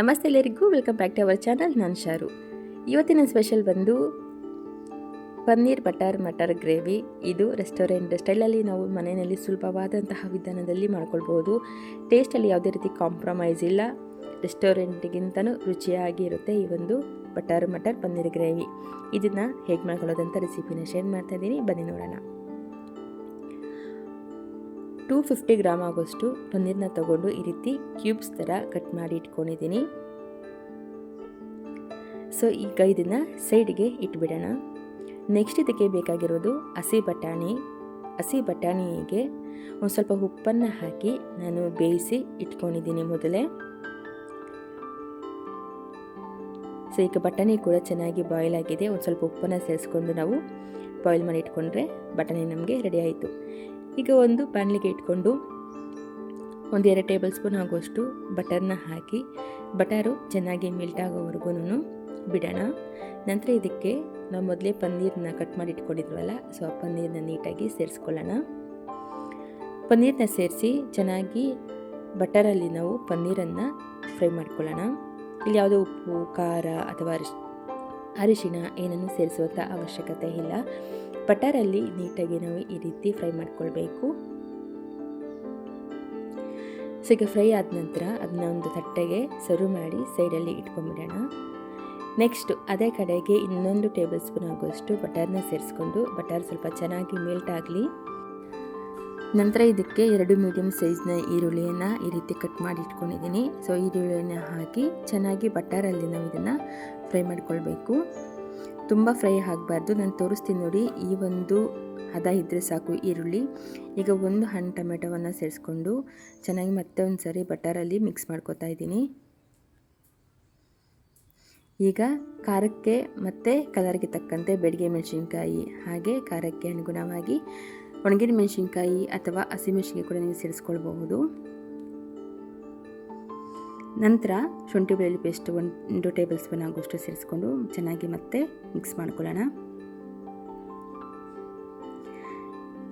ನಮಸ್ತೆ ಎಲ್ಲರಿಗೂ welcome back to our channel ನಾನು ಶಾರು. ಇವತ್ತಿನ ಸ್ಪೆಷಲ್ ಬಂದು ಪನ್ನೀರ್ ಬಟರ್, ಮಟರ್ ಗ್ರೇವಿ. ಇದು ರೆಸ್ಟೋರೆಂಟ್ ಸ್ಟೈಲಲ್ಲಿ ನಾವು ಮನೆಯಲ್ಲಿ ಸುಲಭವಾದಂತಹ ವಿಧಾನದಲ್ಲಿ ಮಾಡ್ಕೊಳ್ಬೋದು. ಟೇಸ್ಟಲ್ಲಿ ಯಾವುದೇ ರೀತಿ ಕಾಂಪ್ರಮೈಸ್ ಇಲ್ಲ. ರೆಸ್ಟೋರೆಂಟ್ಗಿಂತನೂ ರುಚಿಯಾಗಿರುತ್ತೆ ಈ ಒಂದು ಬಟರ್, ಮಟರ್, ಪನ್ನೀರ್ ಗ್ರೇವಿ. ಇದನ್ನು ಹೇಗೆ ಮಾಡ್ಕೊಳ್ಳೋದಂತ ರೆಸಿಪಿನ ಶೇರ್ ಮಾಡ್ತಾಯಿದ್ದೀನಿ ಬನ್ನಿ ನೋಡೋಣ. ಟೂ ಫಿಫ್ಟಿ ಗ್ರಾಮ್ ಆಗೋಷ್ಟು ಪನ್ನೀರ್ನ ತಗೊಂಡು ಈ ರೀತಿ ಕ್ಯೂಬ್ಸ್ ಥರ ಕಟ್ ಮಾಡಿ ಇಟ್ಕೊಂಡಿದ್ದೀನಿ. ಸೊ, ಈಗ ಇದನ್ನು ಸೈಡ್ಗೆ ಇಟ್ಬಿಡೋಣ. ನೆಕ್ಸ್ಟ್ ಇದಕ್ಕೆ ಬೇಕಾಗಿರೋದು ಹಸಿ ಬಟಾಣಿ. ಹಸಿ ಬಟಾಣಿಗೆ ಒಂದು ಸ್ವಲ್ಪ ಉಪ್ಪನ್ನು ಹಾಕಿ ನಾನು ಬೇಯಿಸಿ ಇಟ್ಕೊಂಡಿದ್ದೀನಿ ಮೊದಲೇ. ಸೊ, ಈಗ ಬಟಾಣಿ ಕೂಡ ಚೆನ್ನಾಗಿ ಬಾಯ್ಲ್ ಆಗಿದೆ. ಒಂದು ಸ್ವಲ್ಪ ಉಪ್ಪನ್ನು ಸೇರಿಸ್ಕೊಂಡು ನಾವು ಬಾಯ್ಲ್ ಮಾಡಿ ಇಟ್ಕೊಂಡ್ರೆ ಬಟಾಣಿ ನಮಗೆ ರೆಡಿ ಆಯಿತು. ಈಗ ಒಂದು ಬಾಣಲಿಗೆ ಇಟ್ಕೊಂಡು ಒಂದು ಎರಡು ಟೇಬಲ್ ಸ್ಪೂನ್ ಆಗುವಷ್ಟು ಬಟರ್ನ ಹಾಕಿ ಬಟರು ಚೆನ್ನಾಗಿ ಮಿಲ್ಟ್ ಆಗೋವರೆಗೂ ಬಿಡೋಣ. ನಂತರ ಇದಕ್ಕೆ ನಾವು ಮೊದಲೇ ಪನ್ನೀರನ್ನ ಕಟ್ ಮಾಡಿ ಇಟ್ಕೊಂಡಿದ್ವಲ್ಲ, ಸೊ ಆ ಪನ್ನೀರನ್ನ ನೀಟಾಗಿ ಸೇರಿಸ್ಕೊಳ್ಳೋಣ. ಪನ್ನೀರನ್ನ ಸೇರಿಸಿ ಚೆನ್ನಾಗಿ ಬಟರಲ್ಲಿ ನಾವು ಪನ್ನೀರನ್ನು ಫ್ರೈ ಮಾಡ್ಕೊಳ್ಳೋಣ. ಇಲ್ಲಿ ಯಾವುದೋ ಉಪ್ಪು, ಖಾರ ಅಥವಾ ಅರಿಶ್, ಅರಿಶಿಣ ಏನನ್ನು ಸೇರಿಸುವಂಥ ಅವಶ್ಯಕತೆ ಇಲ್ಲ. ಬಟರಲ್ಲಿ ನೀಟಾಗಿ ನಾವು ಈ ರೀತಿ ಫ್ರೈ ಮಾಡ್ಕೊಳ್ಬೇಕು. ಸೊ ಈಗ ಫ್ರೈ ಆದ ನಂತರ ಅದನ್ನ ಒಂದು ತಟ್ಟೆಗೆ ಸರ್ವ್ ಮಾಡಿ ಸೈಡಲ್ಲಿ ಇಟ್ಕೊಂಡ್ಬಿಡೋಣ ನೆಕ್ಸ್ಟು ಅದೇ ಕಡೆಗೆ ಇನ್ನೊಂದು ಟೇಬಲ್ ಸ್ಪೂನ್ ಆಗುವಷ್ಟು ಬಟರ್ನ ಸೇರಿಸ್ಕೊಂಡು ಬಟರ್ ಸ್ವಲ್ಪ ಚೆನ್ನಾಗಿ ಮೆಲ್ಟ್ ಆಗಲಿ. ನಂತರ ಇದಕ್ಕೆ ಎರಡು ಮೀಡಿಯಮ್ ಸೈಜ್ನ ಈರುಳ್ಳಿಯನ್ನು ಈ ರೀತಿ ಕಟ್ ಮಾಡಿ ಇಟ್ಕೊಂಡಿದ್ದೀನಿ. ಸೊ, ಈರುಳ್ಳಿಯನ್ನು ಹಾಕಿ ಚೆನ್ನಾಗಿ ಬಟರಲ್ಲಿ ನಾವು ಇದನ್ನು ಫ್ರೈ ಮಾಡ್ಕೊಳ್ಬೇಕು. ತುಂಬ ಫ್ರೈ ಆಗಬಾರ್ದು. ನಾನು ತೋರಿಸ್ತೀನಿ ನೋಡಿ. ಈ ಒಂದು ಹದ ಇದ್ದರೆ ಸಾಕು ಈರುಳ್ಳಿ. ಈಗ ಒಂದು ಹಣ್ಣು ಟೊಮೆಟೊವನ್ನು ಸೇರಿಸ್ಕೊಂಡು ಚೆನ್ನಾಗಿ ಮತ್ತೆ ಒಂದು ಸರಿ ಬಟರಲ್ಲಿ ಮಿಕ್ಸ್ ಮಾಡ್ಕೊತಾ ಇದ್ದೀನಿ. ಈಗ ಖಾರಕ್ಕೆ ಮತ್ತು ಕಲರ್ಗೆ ತಕ್ಕಂತೆ ಬೆಳಗ್ಗೆ ಮೆಣಸಿನ್ಕಾಯಿ, ಹಾಗೆ ಖಾರಕ್ಕೆ ಅನುಗುಣವಾಗಿ ಒಣಗಿನ ಮೆಣಸಿನ್ಕಾಯಿ ಅಥವಾ ಹಸಿಮೆಣಸಿನ್ಕಾಯಿ ಕೂಡ ನೀವು ಸೇರಿಸ್ಕೊಳ್ಬಹುದು. ನಂತರ ಶುಂಠಿ ಬೆಳ್ಳುಳ್ಳಿ ಪೇಸ್ಟ್ ಒಂದು ಟೇಬಲ್ ಸ್ಪೂನ್ ಆಗುವಷ್ಟು ಸೇರಿಸ್ಕೊಂಡು ಚೆನ್ನಾಗಿ ಮತ್ತೆ ಮಿಕ್ಸ್ ಮಾಡ್ಕೊಳ್ಳೋಣ.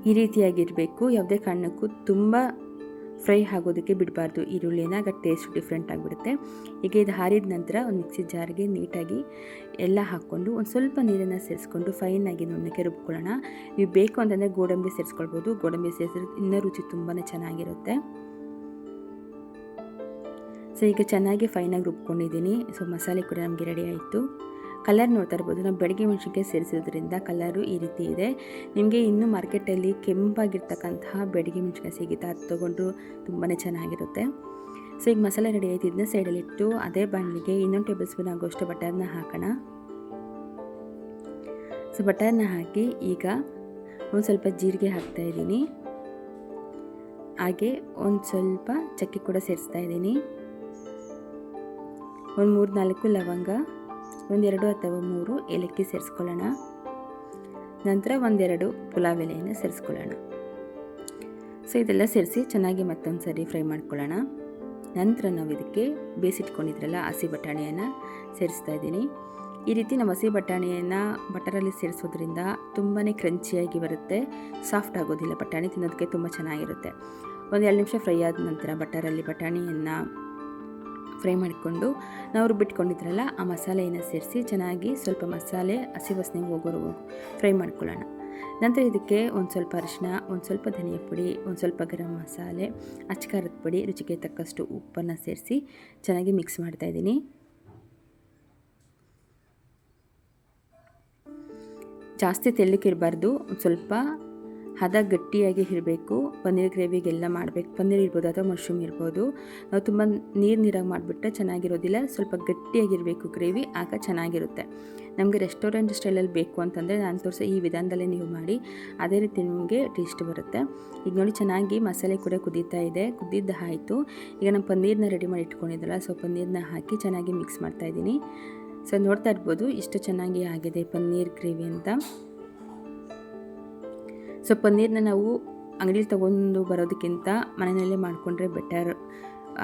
ಈ ರೀತಿಯಾಗಿರಬೇಕು. ಯಾವುದೇ ಕಾರಣಕ್ಕೂ ತುಂಬ ಫ್ರೈ ಆಗೋದಕ್ಕೆ ಬಿಡಬಾರ್ದು. ಈರುಳ್ಳಿನ ಆಗ ಟೇಸ್ಟ್ ಡಿಫ್ರೆಂಟ್ ಆಗಿಬಿಡುತ್ತೆ. ಈಗ ಇದು ಹಾರಿದ ನಂತರ ಒಂದು ಮಿಕ್ಸಿ ಜಾರ್ಗೆ ನೀಟಾಗಿ ಎಲ್ಲ ಹಾಕ್ಕೊಂಡು ಒಂದು ಸ್ವಲ್ಪ ನೀರನ್ನು ಸೇರಿಸ್ಕೊಂಡು ಫೈನಾಗಿ ನುಣ್ಣಕ್ಕೆ ರುಬ್ಕೊಳ್ಳೋಣ. ನೀವು ಬೇಕು ಅಂತಂದರೆ ಗೋಡಂಬಿ ಸೇರಿಸ್ಕೊಳ್ಬೋದು. ಗೋಡಂಬಿ ಸೇರಿಸಿದ್ರೆ ಇನ್ನೂ ರುಚಿ ತುಂಬಾ ಚೆನ್ನಾಗಿರುತ್ತೆ. ಸೊ ಈಗ ಚೆನ್ನಾಗಿ ಫೈನಾಗಿ ರುಬ್ಕೊಂಡಿದ್ದೀನಿ. ಸೊ ಮಸಾಲೆ ಕೂಡ ನಮಗೆ ರೆಡಿ ಆಯಿತು. ಕಲರ್ ನೋಡ್ತಾ ಇರ್ಬೋದು. ನಾವು ಬೆಳಗ್ಗೆ ಮೆಣಸಿನ್ಕಾಯಿ ಸೇರಿಸೋದ್ರಿಂದ ಕಲರು ಈ ರೀತಿ ಇದೆ. ನಿಮಗೆ ಇನ್ನೂ ಮಾರ್ಕೆಟಲ್ಲಿ ಕೆಂಪಾಗಿರ್ತಕ್ಕಂತಹ ಬೆಳಗ್ಗೆ ಮೆಣಸಿನ್ಕಾಯಿ ಸಿಗುತ್ತೆ ಅದು ತೊಗೊಂಡ್ರು ತುಂಬಾ ಚೆನ್ನಾಗಿರುತ್ತೆ. ಸೊ ಈಗ ಮಸಾಲೆ ರೆಡಿ ಆಯ್ತು. ಇದನ್ನ ಸೈಡಲ್ಲಿಟ್ಟು ಅದೇ ಬಾಣಲಿಗೆ ಇನ್ನೊಂದು ಟೇಬಲ್ ಸ್ಪೂನ್ ಆಗೋಷ್ಟು ಬಟರ್ನ ಹಾಕೋಣ. ಸೊ ಬಟರ್ನ ಹಾಕಿ ಈಗ ಒಂದು ಸ್ವಲ್ಪ ಜೀರಿಗೆ ಹಾಕ್ತಾ ಇದ್ದೀನಿ. ಹಾಗೆ ಒಂದು ಸ್ವಲ್ಪ ಚಕ್ಕೆ ಕೂಡ ಸೇರಿಸ್ತಾ ಇದ್ದೀನಿ. ಒಂದು ಮೂರು ನಾಲ್ಕು ಲವಂಗ ಒಂದೆರಡು ಅಥವಾ ಮೂರು ಏಲಕ್ಕಿ ಸೇರಿಸ್ಕೊಳ್ಳೋಣ. ನಂತರ ಒಂದೆರಡು ಪುಲಾವ್ ಎಲೆಯನ್ನು ಸೇರಿಸ್ಕೊಳ್ಳೋಣ. ಸೊ, ಇದೆಲ್ಲ ಸೇರಿಸಿ ಚೆನ್ನಾಗಿ ಮತ್ತೊಂದು ಸರಿ ಫ್ರೈ ಮಾಡ್ಕೊಳ್ಳೋಣ. ನಂತರ ನಾವು ಇದಕ್ಕೆ ಬೇಯಿಸಿಟ್ಕೊಂಡಿದ್ರಲ್ಲ ಹಸಿ ಬಟಾಣಿಯನ್ನು ಸೇರಿಸ್ತಾ ಇದ್ದೀನಿ. ಈ ರೀತಿ ನಮ್ಮ ಹಸಿ ಬಟಾಣಿಯನ್ನು ಬಟರಲ್ಲಿ ಸೇರಿಸೋದ್ರಿಂದ ತುಂಬಾ ಕ್ರಂಚಿಯಾಗಿ ಬರುತ್ತೆ. ಸಾಫ್ಟ್ ಆಗೋದಿಲ್ಲ, ಬಟಾಣಿ ತಿನ್ನೋದಕ್ಕೆ ತುಂಬ ಚೆನ್ನಾಗಿರುತ್ತೆ. ಒಂದು ಎರಡು ನಿಮಿಷ ಫ್ರೈ ಆದ ನಂತರ ಬಟರಲ್ಲಿ ಬಟಾಣಿಯನ್ನು ಫ್ರೈ ಮಾಡಿಕೊಂಡು ನಾವು ಬಿಟ್ಕೊಂಡಿದ್ರಲ್ಲ, ಆ ಮಸಾಲೆಯನ್ನು ಸೇರಿಸಿ ಚೆನ್ನಾಗಿ ಸ್ವಲ್ಪ ಮಸಾಲೆ, ಹಸಿ ವಾಸನೆ ಹೋಗೋರು ಫ್ರೈ ಮಾಡ್ಕೊಳ್ಳೋಣ. ನಂತರ ಇದಕ್ಕೆ ಒಂದು ಸ್ವಲ್ಪ ಅರಿಶಿನ ಒಂದು ಸ್ವಲ್ಪ ಧನಿಯಾ ಪುಡಿ, ಒಂದು ಸ್ವಲ್ಪ ಗರಂ ಮಸಾಲೆ ಅಚ್ಕಾರದ ಪುಡಿ, ರುಚಿಗೆ ತಕ್ಕಷ್ಟು ಉಪ್ಪನ್ನು ಸೇರಿಸಿ ಚೆನ್ನಾಗಿ ಮಿಕ್ಸ್ ಮಾಡ್ತಾಯಿದ್ದೀನಿ ಜಾಸ್ತಿ ತೆಳ್ಳಕ್ಕಿರಬಾರ್ದು ಒಂದು ಸ್ವಲ್ಪ ಹದ ಗಟ್ಟಿಯಾಗಿ ಇರಬೇಕು. ಪನ್ನೀರ್ ಗ್ರೇವಿಗೆಲ್ಲ ಮಾಡಬೇಕು. ಪನ್ನೀರ್ ಇರ್ಬೋದು ಅಥವಾ ಮಶ್ರೂಮ್ ಇರ್ಬೋದು. ನಾವು ತುಂಬ ನೀರು ನೀರಾಗಿ ಮಾಡಿಬಿಟ್ರೆ ಚೆನ್ನಾಗಿರೋದಿಲ್ಲ. ಸ್ವಲ್ಪ ಗಟ್ಟಿಯಾಗಿರಬೇಕು ಗ್ರೇವಿ ಆಗ ಚೆನ್ನಾಗಿರುತ್ತೆ. ನಮಗೆ ರೆಸ್ಟೋರೆಂಟ್ ಸ್ಟೈಲಲ್ಲಿ ಬೇಕು ಅಂತಂದರೆ ನಾನು ತೋರಿಸೋ ಈ ವಿಧಾನದಲ್ಲೇ ನೀವು ಮಾಡಿ. ಅದೇ ರೀತಿ ನಿಮಗೆ ಟೇಸ್ಟ್ ಬರುತ್ತೆ. ಈಗ ನೋಡಿ ಚೆನ್ನಾಗಿ ಮಸಾಲೆ ಕೂಡ ಕುದೀತಾ ಇದೆ. ಕುದ್ದಿದ್ದು ಆಯಿತು. ಈಗ ನಾನು ಪನ್ನೀರನ್ನ ರೆಡಿ ಮಾಡಿ ಇಟ್ಕೊಂಡಿದ್ದಲ್ಲ ಸೊ ಪನ್ನೀರನ್ನ ಹಾಕಿ ಚೆನ್ನಾಗಿ ಮಿಕ್ಸ್ ಮಾಡ್ತಾಯಿದ್ದೀನಿ ಸೊ ನೋಡ್ತಾ ಇರ್ಬೋದು ಇಷ್ಟು ಚೆನ್ನಾಗಿ ಆಗಿದೆ ಪನ್ನೀರ್ ಗ್ರೇವಿ ಅಂತ. ಸೊ ಪನ್ನೀರನ್ನ ನಾವು ಅಂಗಡಿಲಿ ತೊಗೊಂಡು ಬರೋದಕ್ಕಿಂತ ಮನೆಯಲ್ಲೇ ಮಾಡಿಕೊಂಡ್ರೆ ಬೆಟರ್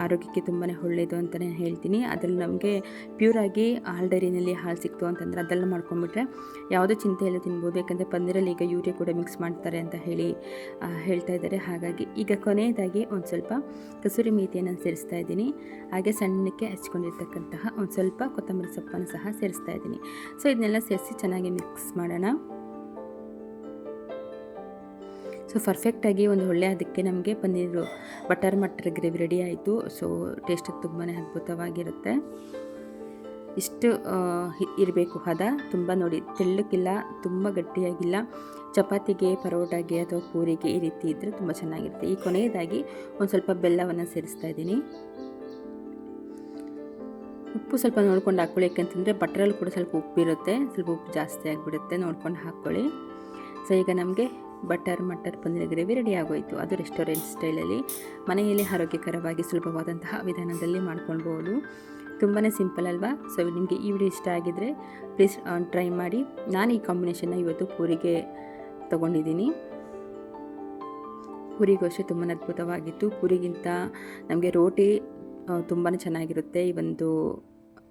ಆರೋಗ್ಯಕ್ಕೆ ತುಂಬಾ ಒಳ್ಳೆಯದು ಅಂತಲೇ ಹೇಳ್ತೀನಿ. ಅದರಲ್ಲಿ ನಮಗೆ ಪ್ಯೂರಾಗಿ ಹಾಲು ಡೈರಿನಲ್ಲಿ ಹಾಲು ಸಿಕ್ತು ಅಂತಂದರೆ ಅದೆಲ್ಲ ಮಾಡ್ಕೊಂಡ್ಬಿಟ್ರೆ ಯಾವುದೇ ಚಿಂತೆ ಇಲ್ಲ ತಿನ್ಬೋದು. ಯಾಕಂದರೆ ಪನ್ನೀರಲ್ಲಿ ಈಗ ಯೂರಿಯಾ ಕೂಡ ಮಿಕ್ಸ್ ಮಾಡ್ತಾರೆ ಅಂತ ಹೇಳಿ ಹೇಳ್ತಾ ಇದ್ದಾರೆ. ಹಾಗಾಗಿ ಈಗ ಕೊನೆಯದಾಗಿ ಒಂದು ಸ್ವಲ್ಪ ಕಸೂರಿ ಮೇಥಿಯನ್ನು ಸೇರಿಸ್ತಾ ಇದ್ದೀನಿ. ಹಾಗೆ ಸಣ್ಣಕ್ಕೆ ಹಚ್ಕೊಂಡಿರ್ತಕ್ಕಂತಹ ಒಂದು ಸ್ವಲ್ಪ ಕೊತ್ತಂಬರಿ ಸೊಪ್ಪನ್ನು ಸಹ ಸೇರಿಸ್ತಾ ಇದ್ದೀನಿ. ಸೊ ಇದನ್ನೆಲ್ಲ ಸೇರಿಸಿ ಚೆನ್ನಾಗಿ ಮಿಕ್ಸ್ ಮಾಡೋಣ. ಸೊ ಪರ್ಫೆಕ್ಟಾಗಿ ಒಂದು ಒಳ್ಳೆ ಅದಕ್ಕೆ ನಮಗೆ paneer butter matar gravy ready ಆಯಿತು. ಸೊ ಟೇಸ್ಟ್ ತುಂಬಾ ಅದ್ಭುತವಾಗಿರುತ್ತೆ. ಇಷ್ಟು ಇರಬೇಕು ಹದ. ತುಂಬ ನೋಡಿ ತೆಳ್ಳಕ್ಕಿಲ್ಲ ತುಂಬ ಗಟ್ಟಿಯಾಗಿಲ್ಲ. ಚಪಾತಿಗೆ, ಪರೋಟಾಗೆ ಅಥವಾ ಪೂರಿಗೆ ಈ ರೀತಿ ಇದ್ದರೆ ತುಂಬ ಚೆನ್ನಾಗಿರುತ್ತೆ. ಈ ಕೊನೆಯದಾಗಿ ಒಂದು ಸ್ವಲ್ಪ ಬೆಲ್ಲವನ್ನು ಸೇರಿಸ್ತಾ ಇದ್ದೀನಿ. ಉಪ್ಪು ಸ್ವಲ್ಪ ನೋಡ್ಕೊಂಡು ಹಾಕ್ಕೊಳ್ಳಿ ಯಾಕಂತಂದರೆ ಬಟ್ರಲ್ಲಿ ಕೂಡ ಸ್ವಲ್ಪ ಉಪ್ಪಿರುತ್ತೆ. ಸ್ವಲ್ಪ ಉಪ್ಪು ಜಾಸ್ತಿ ಆಗಿಬಿಡುತ್ತೆ. ನೋಡ್ಕೊಂಡು ಹಾಕ್ಕೊಳ್ಳಿ ಸೊ ಈಗ ನಮಗೆ butter, matar, paneer, gravy ready ಆಗೋಯಿತು. ಅದು ರೆಸ್ಟೋರೆಂಟ್ ಸ್ಟೈಲಲ್ಲಿ ಮನೆಯಲ್ಲಿ ಆರೋಗ್ಯಕರವಾಗಿ ಸುಲಭವಾದಂತಹ ವಿಧಾನದಲ್ಲಿ ಮಾಡ್ಕೊಳ್ಬೋದು. ತುಂಬಾ ಸಿಂಪಲ್ ಅಲ್ವಾ? ಸೊ, ನಿಮಗೆ ಈ ವಿಡಿಯೋ ಇಷ್ಟ ಆಗಿದ್ದರೆ ಪ್ಲೀಸ್ ಟ್ರೈ ಮಾಡಿ. ನಾನು ಈ ಕಾಂಬಿನೇಷನ್ನ ಇವತ್ತು ಪೂರಿಗೆ ತೊಗೊಂಡಿದ್ದೀನಿ. ಪೂರಿಗೋಷ್ಟೇ ತುಂಬಾ ಅದ್ಭುತವಾಗಿತ್ತು. ಪೂರಿಗಿಂತ ನಮಗೆ ರೋಟಿ ತುಂಬಾ ಚೆನ್ನಾಗಿರುತ್ತೆ ಈ ಒಂದು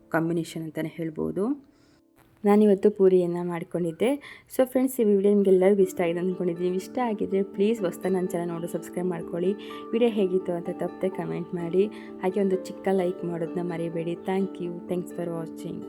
ಕಾಂಬಿನೇಷನ್ ಅಂತಲೇ ಹೇಳ್ಬೋದು. ನಾನಿವತ್ತು ಪೂರಿಯನ್ನು ಮಾಡ್ಕೊಂಡಿದ್ದೆ. ಸೊ ಫ್ರೆಂಡ್ಸ್ ಈ ವಿಡಿಯೋ ನಿಮಗೆಲ್ಲರಿಗೂ ಇಷ್ಟ ಆಗಿದೆ ಅಂದ್ಕೊಂಡಿದ್ದೀನಿ ಇಷ್ಟ ಆಗಿದ್ದರೆ ಪ್ಲೀಸ್ ಹೊಸ್ತ ನನ್ನ ಚಾನಲ್ ನೋಡು ಸಬ್ಸ್ಕ್ರೈಬ್ ಮಾಡ್ಕೊಳ್ಳಿ. ವಿಡಿಯೋ ಹೇಗಿತ್ತು ಅಂತ ತಪ್ಪದೆ ಕಮೆಂಟ್ ಮಾಡಿ. ಹಾಗೆ ಒಂದು ಚಿಕ್ಕ ಲೈಕ್ ಮಾಡೋದನ್ನ ಮರಿಬೇಡಿ. Thank you thanks for watching